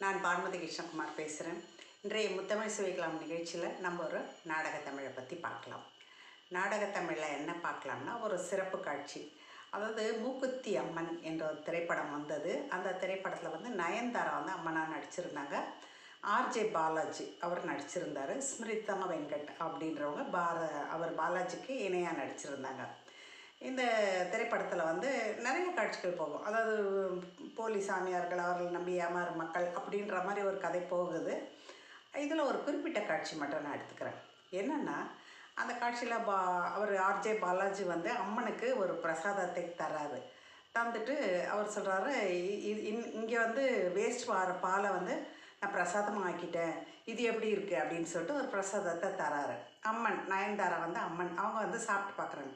நான் பான்மதி கிருஷ்ணகுமார் பேசுகிறேன் இன்றைய முத்தமிழ் சுவைக்கலாம் நிகழ்ச்சியில் நம்ம ஒரு நாடக தமிழை பற்றி பார்க்கலாம். நாடக தமிழில் என்ன பார்க்கலாம்னா ஒரு சிறப்பு காட்சி. அதாவது மூக்குத்தி அம்மன் என்ற ஒரு திரைப்படம் வந்தது. அந்த திரைப்படத்தில் வந்து நயன்தாரா வந்து அம்மனாக நடிச்சிருந்தாங்க. ஆர்ஜே பாலாஜி அவர் நடிச்சிருந்தார். ஸ்மிருதா வெங்கட் அப்படின்றவங்க பார அவர் பாலாஜிக்கு இணையாக நடிச்சிருந்தாங்க. இந்த திரைப்படத்தில் வந்து நிறைய காட்சிகள் போகும். அதாவது போலி சாமியார்கள் அவர்கள் நம்பி ஏமாறு மக்கள் அப்படின்ற மாதிரி ஒரு கதை போகுது. இதில் ஒரு குறிப்பிட்ட காட்சி மட்டும் நான் எடுத்துக்கிறேன். என்னென்னா அந்த காட்சியில் பா அவர் ஆர்ஜே பாலாஜி வந்து அம்மனுக்கு ஒரு பிரசாதத்தை தராரு தந்துட்டு அவர் சொல்கிறாரு இங்கே வந்து வேஸ்ட் வார பாலை வந்து நான் பிரசாதம் ஆக்கிட்டேன் இது எப்படி இருக்குது அப்படின்னு சொல்லிட்டு ஒரு பிரசாதத்தை தராரு. அம்மன் நயன்தாரா வந்து அம்மன். அவங்க வந்து சாப்பிட்டு பார்க்குறாங்க.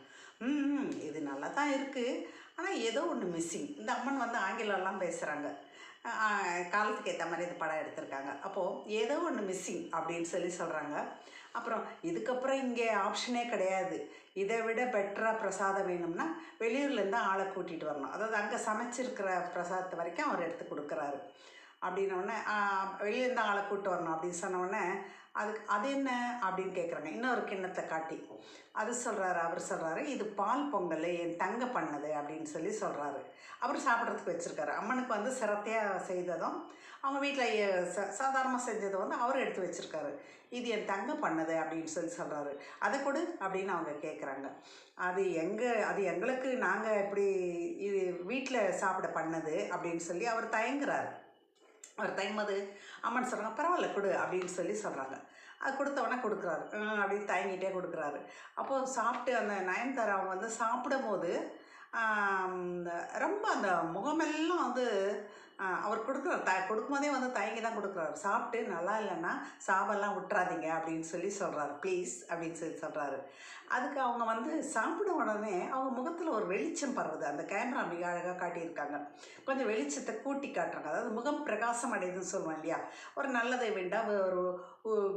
ம் இது நல்லா தான் இருக்குது ஆனால் ஏதோ ஒன்று மிஸ்ஸிங் இந்த அம்மன் வந்து ஆங்கிலம்லாம் பேசுகிறாங்க காலத்துக்கு ஏற்ற மாதிரி இந்த படம் எடுத்திருக்காங்க. அப்போது ஏதோ ஒன்று மிஸ்ஸிங் அப்படின்னு சொல்லி சொல்கிறாங்க அப்புறம் இதுக்கப்புறம் இங்கே ஆப்ஷனே கிடையாது. இதை விட பெட்டராக பிரசாதம் வேணும்னா வெளியூர்லேருந்து ஆளை கூட்டிகிட்டு வரணும். அதாவது அங்கே சமைச்சிருக்கிற பிரசாதத்தை வரைக்கும் அவர் எடுத்து கொடுக்குறாரு. அப்படின்னோடனே வெளியிலேருந்து ஆளை கூப்பிட்டு வரணும் அப்படின்னு சொன்னோடனே அதுக்கு அது என்ன? அப்படின்னு கேட்குறாங்க இன்னொரு கிண்ணத்தை காட்டி. அது சொல்கிறாரு அவர் சொல்கிறாரு இது பால் பொங்கல் என் தங்க பண்ணது அப்படின்னு சொல்லி சொல்கிறாரு அவர் சாப்பிட்றதுக்கு வச்சுருக்காரு. அம்மனுக்கு வந்து சிரத்தையாக செய்ததும் அவங்க வீட்டில் ச சாதாரணமாக செஞ்சதை வந்து அவர் எடுத்து வச்சுருக்காரு. இது என் தங்க பண்ணது அப்படின்னு சொல்லி சொல்கிறாரு அதை கொடு அப்படின்னு அவங்க கேட்குறாங்க அது எங்கள் அது எங்களுக்கு நாங்கள் இப்படி இது வீட்டில் சாப்பிட பண்ணது அப்படின்னு சொல்லி அவர் தயங்குறாரு. ஒரு தைமது அம்மன் சொல்கிறாங்க பரவாயில்ல கொடு அப்படின்னு சொல்லி சொல்கிறாங்க அது கொடுத்தவொடனே கொடுக்குறாரு. அப்படின்னு தயங்கிட்டே கொடுக்குறாரு. அப்போது சாப்பிட்டு அந்த நயன்தாரா அவங்க வந்து சாப்பிடும் போது ரொம்ப அந்த முகமெல்லாம் வந்து அவர் கொடுக்குறாரு. த கொடுக்கும்போதே வந்து தயங்கி தான் கொடுக்குறாரு. சாப்பிட்டு நல்லா இல்லைன்னா சாபெல்லாம் விட்டுறாதீங்க அப்படின்னு சொல்லி சொல்கிறாரு ப்ளீஸ் அப்படின்னு சொல்லி சொல்கிறாரு அதுக்கு அவங்க வந்து சாப்பிட உடனே அவங்க முகத்தில் ஒரு வெளிச்சம் பரவுது அந்த கேமரா மிக அழகாக காட்டியிருக்காங்க. கொஞ்சம் வெளிச்சத்தை கூட்டி காட்டுறாங்க. அதாவது முகம் பிரகாசம் அடையுதுன்னு சொல்லுவோம் இல்லையா? ஒரு நல்லதை வேண்டாம் ஒரு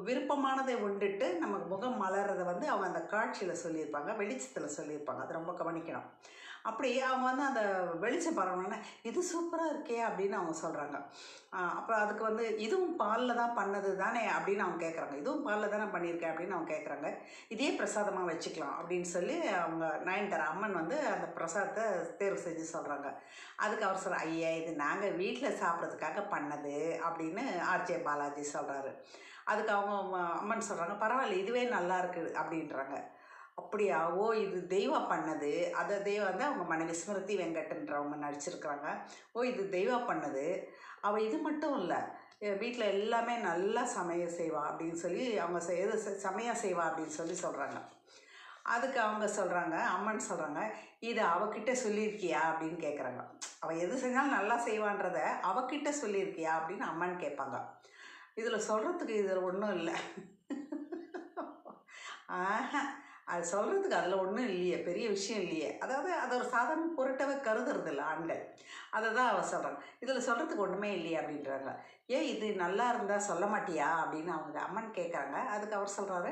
விருப்பமானதை உண்டுட்டு நமக்கு முகம் மலர்றதை வந்து அவங்க அந்த காட்சியில் சொல்லியிருப்பாங்க. வெளிச்சத்தில் சொல்லியிருப்பாங்க. அது ரொம்ப கவனிக்கணும். அப்படி அவங்க வந்து அந்த வெளிச்சம் பரவணுன்னே இது சூப்பராக இருக்கே அப்படின்னு அவங்க சொல்கிறாங்க அப்புறம் அதுக்கு வந்து இதுவும் பாலில் தான் பண்ணது தானே அப்படின்னு அவங்க கேட்குறாங்க இதுவும் பாலில் தானே பண்ணியிருக்கேன் அப்படின்னு அவங்க கேட்குறாங்க இதே பிரசாதமாக வச்சுக்கலாம் அப்படின்னு சொல்லி அவங்க நயன்தாரா அம்மன் வந்து அந்த பிரசாதத்தை தேர்வு செஞ்சு சொல்கிறாங்க அதுக்கு அவர் சொல்கிற ஐயா இது நாங்கள் வீட்டில் சாப்பிட்றதுக்காக பண்ணது அப்படின்னு ஆர்ஜே பாலாஜி சொல்கிறாரு அதுக்கு அவங்க அம்மன் சொல்கிறாங்க பரவாயில்ல இதுவே நல்லா இருக்குது அப்படின்றாங்க. அப்படியா ஓ இது தெய்வா பண்ணது. அதை தெய்வம் வந்து அவங்க மனைவி ஸ்மிருதி வெங்கட்ன்றவங்க நடிச்சிருக்கிறாங்க. ஓ இது தெய்வா பண்ணது. அவள் இது மட்டும் இல்லை வீட்டில் எல்லாமே நல்லா சமையல் செய்வா அப்படின்னு சொல்லி அவங்க எது சமையல் செய்வா அப்படின்னு சொல்லி சொல்கிறாங்க அதுக்கு அவங்க சொல்கிறாங்க அம்மன் சொல்கிறாங்க இது அவகிட்ட சொல்லியிருக்கியா? அப்படின்னு கேட்குறாங்க அவள் எது செஞ்சாலும் நல்லா செய்வான்றத அவகிட்ட சொல்லியிருக்கியா அப்படின்னு அம்மன் கேட்பாங்க. இதில் சொல்கிறதுக்கு இதில் ஒன்றும் இல்லை. ஆஹா. அது சொல்கிறதுக்கு அதில் ஒன்றும் இல்லையே பெரிய விஷயம் இல்லையே. அதாவது அதை ஒரு சாதாரண பொருட்டவை கருதுறது இல்லை ஆண்கள். அதை தான் அவள் சொல்கிறாங்க இதில் சொல்கிறதுக்கு ஒன்றுமே இல்லையே அப்படின்றாங்க. ஏன் இது நல்லா இருந்தால் சொல்ல மாட்டியா? அப்படின்னு அவங்க அம்மன் கேட்குறாங்க அதுக்கு அவர் சொல்கிறாரு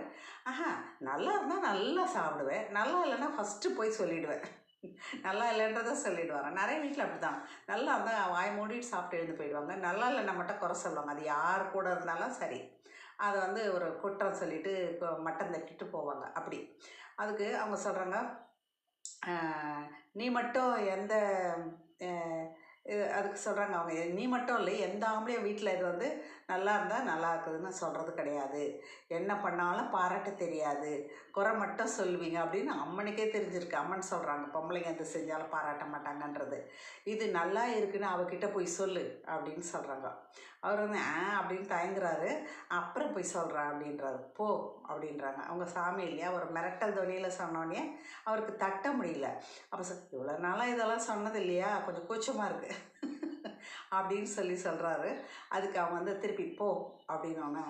ஆஹா நல்லா இருந்தால் நல்லா சாப்பிடுவேன். நல்லா இல்லைன்னா ஃபஸ்ட்டு போய் சொல்லிவிடுவேன் நல்லா இல்லைன்றதை சொல்லிவிடுவாங்க நிறைய வீட்டில் அப்படி தான் நல்லா இருந்தால் வாய் மூடிட்டு சாப்பிட்டு எழுந்து போயிடுவாங்க. நல்லா இல்லைன்னா மட்டும் குறை சொல்லுவாங்க. அது யார் கூட இருந்தாலும் சரி. அதை வந்து ஒரு குற்றம் சொல்லிட்டு மட்டம் தட்டிட்டு போவாங்க. அப்படி. அதுக்கு அவங்க சொல்கிறாங்க நீ மட்டும் எந்த அதுக்கு சொல்கிறாங்க அவங்க நீ மட்டும் இல்லை எந்த ஆம்பளையும் வீட்டில் இது வந்து நல்லா இருந்தால் நல்லா இருக்குதுன்னு சொல்கிறது கிடையாது. என்ன பண்ணாலும் பாராட்ட தெரியாது. குறை மட்டும் சொல்லுவீங்க அப்படின்னு அம்மனுக்கே தெரிஞ்சிருக்கு. அம்மன் சொல்கிறாங்க பொம்பளைங்க எது செஞ்சாலும் பாராட்ட மாட்டாங்கன்றது. இது நல்லா இருக்குன்னு அவகிட்ட போய் சொல்லு அப்படின்னு சொல்கிறாங்க அவர் வந்து ஆ அப்படின்னு தயங்குறாரு. அப்புறம் போய் சொல்கிறேன் அப்படின்றாரு. போ அப்படின்றாங்க. அவங்க சாமி இல்லையா? ஒரு மிரட்டல் துணியில் சொன்னோடனே அவருக்கு தட்ட முடியல. அப்போ இவ்வளோ நாளாக இதெல்லாம் சொன்னது இல்லையா? கொஞ்சம் கூச்சமாக இருக்குது அப்படின்னு சொல்லி சொல்கிறாரு அதுக்கு அவன் வந்து திருப்பி போ அப்படின்னோன்னே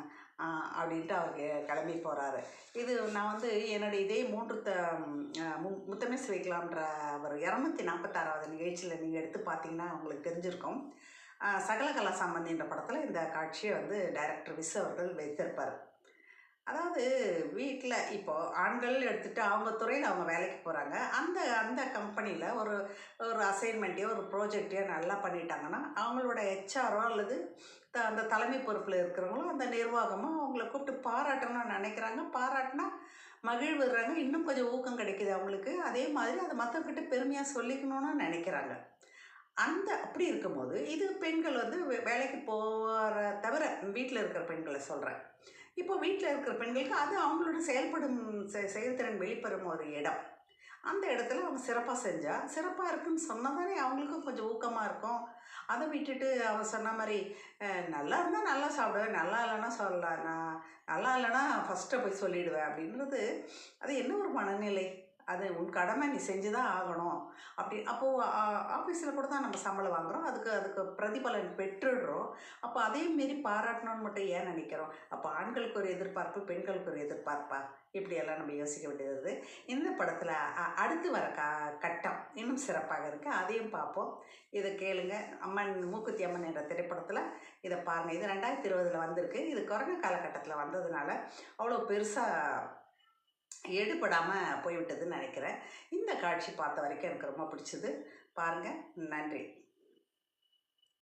அப்படின்ட்டு அவர் கிளம்பி போகிறாரு இது நான் வந்து என்னுடைய இதே மூன்று த முத்தமிழ் வைக்கலாம்ன்ற ஒரு இரநூத்தி நாற்பத்தாறாவது நிகழ்ச்சியில் நீங்கள் எடுத்து பார்த்தீங்கன்னா உங்களுக்கு தெரிஞ்சிருக்கும். சகலகலா சம்பந்தின்ற படத்தில் இந்த காட்சியை வந்து டைரக்டர் விஸ் அவர்கள் வைத்திருப்பார். அதாவது வீட்டில் இப்போ ஆண்கள் எடுத்துகிட்டு அவங்க துறையில் அவங்க வேலைக்கு போகிறாங்க அந்த அந்த கம்பெனியில் ஒரு ஒரு அசைன்மெண்ட்டையோ ஒரு ப்ராஜெக்டையோ நல்லா பண்ணிட்டாங்கன்னா அவங்களோட ஹெச்ஆரோ அல்லது த அந்த தலைமை பொறுப்பில் இருக்கிறவங்களும் அந்த நிர்வாகமும் அவங்கள கூப்பிட்டு பாராட்டணும்னு நினைக்கிறாங்க. பாராட்டினா மகிழ்வுறாங்க இன்னும் கொஞ்சம் ஊக்கம் கிடைக்குது அவங்களுக்கு. அதே மாதிரி அதை மற்றவங்கிட்ட பெருமையாக சொல்லிக்கணும்னு நினைக்கிறாங்க. அந்த அப்படி இருக்கும்போது இது பெண்கள் வந்து வே- வேலைக்கு போகிற தவிர வீட்டில் இருக்கிற பெண்களை சொல்கிறேன் இப்போ வீட்டில் இருக்கிற பெண்களுக்கு அது அவங்களோட செயல்படும் செ- செயல்திறன் வெளிப்படும் ஒரு இடம். அந்த இடத்துல அவங்க சிறப்பாக செஞ்சால் சிறப்பாக இருக்குன்னு சொன்னால் தானே அவங்களுக்கும் கொஞ்சம் ஊக்கமாக இருக்கும். அதை விட்டுட்டு அவன் சொன்ன மாதிரி நல்லா இருந்தால் நல்லா சாப்பிடுவேன் நல்லா இல்லைன்னா சொல்லலாம் நான் நல்லா இல்லைன்னா ஃபஸ்ட்டை போய் சொல்லிவிடுவேன் அப்படின்றது அது என்ன ஒரு மனநிலை? அது உன் கடமை நீ செஞ்சு தான் ஆகணும். அப்படி அப்போது ஆஃபீஸில் கூட தான் நம்ம சம்பளம் வாங்குகிறோம் அதுக்கு அதுக்கு பிரதிபலன் பெற்றுடுறோம். அப்போ அதையும் மீறி பாராட்டணும்னு மட்டும் ஏன் நினைக்கிறோம்? அப்போ ஆண்களுக்கு ஒரு எதிர்பார்ப்பு பெண்களுக்கு ஒரு எதிர்பார்ப்பா? இப்படியெல்லாம் நம்ம யோசிக்க வேண்டியது இந்த படத்தில் அடுத்து வர க கட்டம் இன்னும் சிறப்பாக இருக்குது அதையும் பார்ப்போம். இதை கேளுங்க. அம்மன் மூக்குத்தி அம்மன் என்ற திரைப்படத்தில் இதை பாருங்கள் இது ரெண்டாயிரத்தி இருபதில் வந்திருக்கு. இது கொரோனா காலகட்டத்தில் வந்ததுனால அவ்வளோ பெருசாக எடுபடாமல் போய்விட்டதுன்னு நினைக்கிறேன். இந்த காட்சி பார்த்த வரைக்கும் எனக்கு ரொம்ப பிடிச்சது. பாருங்கள் நன்றி.